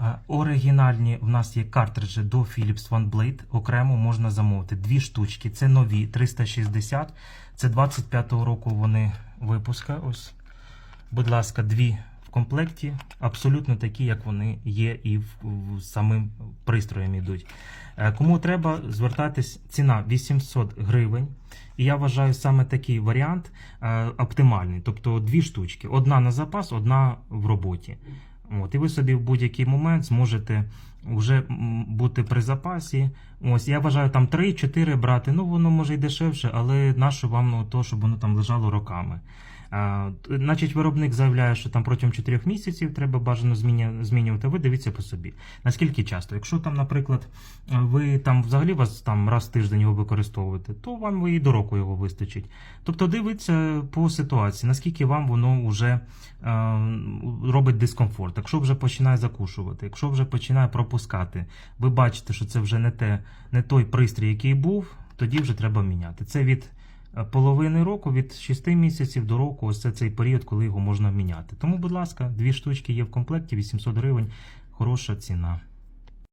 Е, Оригінальні в нас є картриджі до Philips OneBlade. Окремо можна замовити. Дві штучки. Це нові 360. Це 25-го року вони випуска. Ось, будь ласка, дві в комплекті. Абсолютно такі, як вони є, і в, в самим пристроєм йдуть. Е, Кому треба звертатись, ціна 800 гривень. І я вважаю саме такий варіант е, оптимальний. Тобто дві штучки: одна на запас, одна в роботі. От, і ви собі в будь-який момент зможете вже бути при запасі. Ось я вважаю там 3-4 брати. Ну воно може й дешевше, але нащо вам ну, то, щоб воно там лежало роками. А, значить, виробник заявляє, що там протягом 4 місяців треба бажано змінювати. Ви дивіться по собі. Наскільки часто? Якщо там, наприклад, ви там взагалі вас там раз в тиждень його використовуєте, то вам і до року його вистачить. Тобто дивіться по ситуації, наскільки вам воно вже е, робить дискомфорт. Якщо вже починає закушувати, якщо вже починає пропускати, ви бачите, що це вже не те, не той пристрій, який був, тоді вже треба міняти. Це від е, половини року, від 6 місяців до року, ось це цей період, коли його можна міняти. Тому, будь ласка, дві штучки є в комплекті, 800 гривень, хороша ціна.